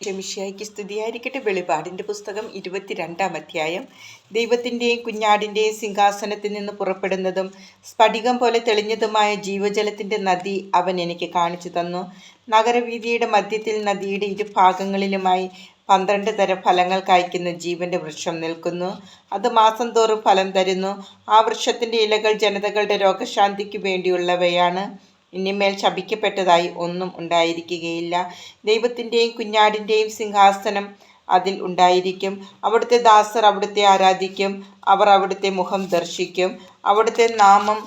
ഷമിഷ്യായ്ക്ക് സ്തുതിയായിരിക്കട്ടെ. വെളിപാടിന്റെ പുസ്തകം ഇരുപത്തിരണ്ടാം അധ്യായം. ദൈവത്തിന്റെയും കുഞ്ഞാടിന്റെയും സിംഹാസനത്തിൽ നിന്ന് പുറപ്പെടുന്നതും സ്ഫടികം പോലെ തെളിഞ്ഞതുമായ ജീവജലത്തിന്റെ നദി അവൻ എനിക്ക് കാണിച്ചു തന്നു. നഗരവീതിയുടെ മധ്യത്തിൽ നദിയുടെ ഇരുഭാഗങ്ങളിലുമായി പന്ത്രണ്ട് തരം ഫലങ്ങൾ കായ്ക്കുന്ന ജീവന്റെ വൃക്ഷം നിൽക്കുന്നു. അത് മാസം തോറും ഫലം തരുന്നു. ആ വൃക്ഷത്തിന്റെ ഇലകൾ ജനതകളുടെ രോഗശാന്തിക്ക് വേണ്ടിയുള്ളവയാണ്. ഇനിമേൽ ശപിക്കപ്പെട്ടതായി ഒന്നും ഉണ്ടായിരിക്കുകയില്ല. ദൈവത്തിന്റെയും കുഞ്ഞാടിന്റെയും സിംഹാസനം അതിൽ ഉണ്ടായിരിക്കും. അവിടുത്തെ ദാസർ അവിടുത്തെ ആരാധിക്കും. അവർ അവിടുത്തെ മുഖം ദർശിക്കും. അവിടുത്തെ നാമം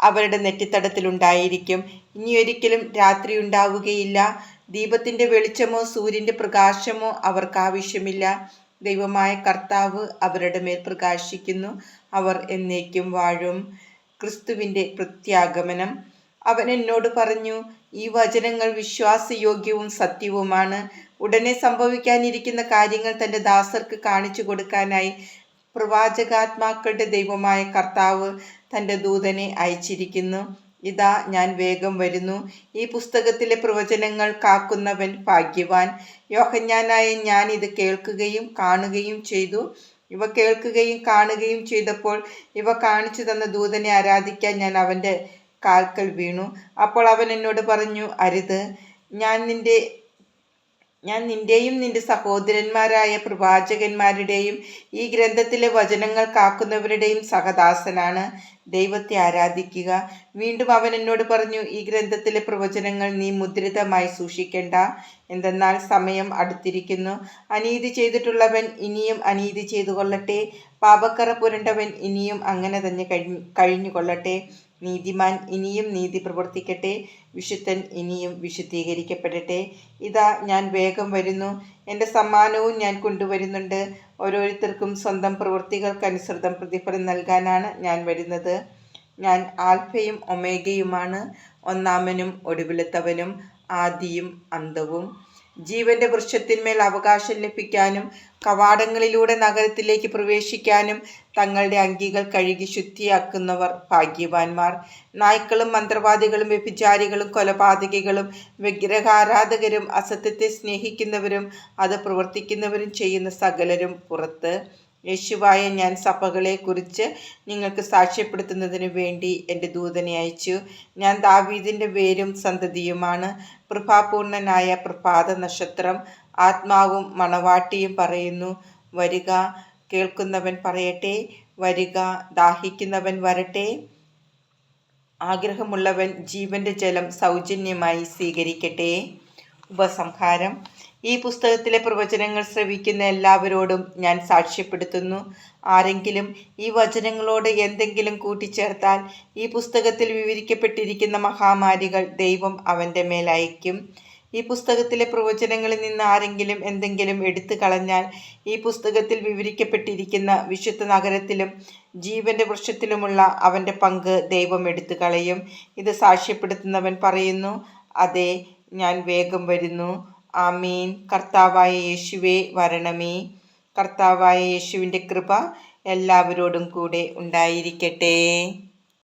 അവരുടെ നെറ്റിത്തടത്തിൽ നെറ്റിത്തടത്തിലുണ്ടായിരിക്കും ഇനിയൊരിക്കലും രാത്രി ഉണ്ടാവുകയില്ല. ദീപത്തിന്റെ വെളിച്ചമോ സൂര്യന്റെ പ്രകാശമോ അവർക്ക് ആവശ്യമില്ല. ദൈവമായ കർത്താവ് അവരുടെ മേൽ പ്രകാശിക്കുന്നു. അവർ എന്നേക്കും വാഴും. ക്രിസ്തുവിന്റെ പ്രത്യാഗമനം. അവൻ എന്നോട് പറഞ്ഞു ഈ വചനങ്ങൾ വിശ്വാസയോഗ്യവും സത്യവുമാണ്. ഉടനെ സംഭവിക്കാനിരിക്കുന്ന കാര്യങ്ങൾ തന്റെ ദാസർക്ക് കാണിച്ചു കൊടുക്കാനായി പ്രവാചകാത്മാക്കളുടെ ദൈവമായ കർത്താവ് തന്റെ ദൂതനെ അയച്ചിരിക്കുന്നു. ഇതാ ഞാൻ വേഗം വരുന്നു. ഈ പുസ്തകത്തിലെ പ്രവചനങ്ങൾ കാക്കുന്നവൻ ഭാഗ്യവാൻ. യോഹഞ്ഞാനായ ഞാൻ ഇത് കേൾക്കുകയും കാണുകയും ചെയ്തു. ഇവ കേൾക്കുകയും കാണുകയും ചെയ്തപ്പോൾ ഇവ കാണിച്ചു തന്ന ദൂതനെ ആരാധിക്കാൻ ഞാൻ അവന്റെ കാൽക്കൽ വീണു. അപ്പോൾ അവൻ എന്നോട് പറഞ്ഞു അരുത് ഞാൻ നിന്റെ ഞാൻ നിന്റെയും നിന്റെ സഹോദരന്മാരായ പ്രവാചകന്മാരുടെയും ഈ ഗ്രന്ഥത്തിലെ വചനങ്ങൾ കാക്കുന്നവരുടെയും സഹദാസനാണ്. ദൈവത്തെ ആരാധിക്കുക. വീണ്ടും അവൻ എന്നോട് പറഞ്ഞു ഈ ഗ്രന്ഥത്തിലെ പ്രവചനങ്ങൾ നീ മുദ്രിതമായി സൂക്ഷിക്കേണ്ട. എന്തെന്നാൽ സമയം അടുത്തിരിക്കുന്നു. അനീതി ചെയ്തിട്ടുള്ളവൻ ഇനിയും അനീതി ചെയ്തു കൊള്ളട്ടെ പാപക്കറ പുരണ്ടവൻ ഇനിയും അങ്ങനെ തന്നെ കഴിഞ്ഞു കഴിഞ്ഞുകൊള്ളട്ടെ. നീതിമാൻ ഇനിയും നീതി പ്രവർത്തിക്കട്ടെ. വിശുദ്ധൻ ഇനിയും വിശുദ്ധീകരിക്കപ്പെടട്ടെ. ഇതാ ഞാൻ വേഗം വരുന്നു. എന്റെ സമ്മാനവും ഞാൻ കൊണ്ടുവരുന്നുണ്ട്. ഓരോരുത്തർക്കും സ്വന്തം പ്രവൃത്തികൾക്കനുസൃതം പ്രതിഫലം നൽകാനാണ് ഞാൻ വരുന്നത്. ഞാൻ ആൽഫയും ഒമേഗയുമാണ്. ഒന്നാമനും ഒടുവിലത്തവനും ആദിയും അന്തവും ജീവന്റെ വൃക്ഷത്തിന്മേൽ അവകാശം ലഭിക്കാനും കവാടങ്ങളിലൂടെ നഗരത്തിലേക്ക് പ്രവേശിക്കാനും തങ്ങളുടെ അങ്കികൾ കഴുകി ശുദ്ധിയാക്കുന്നവർ ഭാഗ്യവാന്മാർ. നായ്ക്കളും മന്ത്രവാദികളും വ്യഭിചാരികളും കൊലപാതകികളും വിഗ്രഹാരാധകരും അസത്യത്തെ സ്നേഹിക്കുന്നവരും അത് പ്രവർത്തിക്കുന്നവരും ചെയ്യുന്ന സകലരും പുറത്ത് യേശുവായ ഞാൻ സഭകളെക്കുറിച്ച് നിങ്ങൾക്ക് സാക്ഷ്യപ്പെടുത്തുന്നതിന് വേണ്ടി എന്റെ ദൂതനെ അയച്ചു. ഞാൻ ദാവീദിന്റെ വേരും സന്തതിയുമാണ്. പ്രഭാപൂർണനായ പ്രഭാത നക്ഷത്രം ആത്മാവും മണവാട്ടിയും പറയുന്നു. വരിക കേൾക്കുന്നവൻ പറയട്ടെ. വരിക ദാഹിക്കുന്നവൻ വരട്ടെ. ആഗ്രഹമുള്ളവൻ ജീവന്റെ ജലം സൗജന്യമായി സ്വീകരിക്കട്ടെ. ഉപസംഹാരം. ഈ പുസ്തകത്തിലെ പ്രവചനങ്ങൾ ശ്രവിക്കുന്ന എല്ലാവരോടും ഞാൻ സാക്ഷ്യപ്പെടുത്തുന്നു. ആരെങ്കിലും ഈ വചനങ്ങളോട് എന്തെങ്കിലും കൂട്ടിച്ചേർത്താൽ ഈ പുസ്തകത്തിൽ വിവരിക്കപ്പെട്ടിരിക്കുന്ന മഹാമാരികൾ ദൈവം അവന്റെ മേലയക്കും ഈ പുസ്തകത്തിലെ പ്രവചനങ്ങളിൽ നിന്ന് ആരെങ്കിലും എന്തെങ്കിലും എടുത്തു കളഞ്ഞാൽ ഈ പുസ്തകത്തിൽ വിവരിക്കപ്പെട്ടിരിക്കുന്ന വിശുദ്ധ നഗരത്തിലും ജീവന്റെ വൃക്ഷത്തിലുമുള്ള അവന്റെ പങ്ക് ദൈവം എടുത്തു കളയും. ഇത് സാക്ഷ്യപ്പെടുത്തുന്നവൻ പറയുന്നു അതെ ഞാൻ വേഗം വരുന്നു. ആമീൻ. കർത്താവായ യേശുവേ വരണമേ. കർത്താവായ യേശുവിന്റെ കൃപ എല്ലാവരോടും കൂടെ ഉണ്ടായിരിക്കട്ടെ.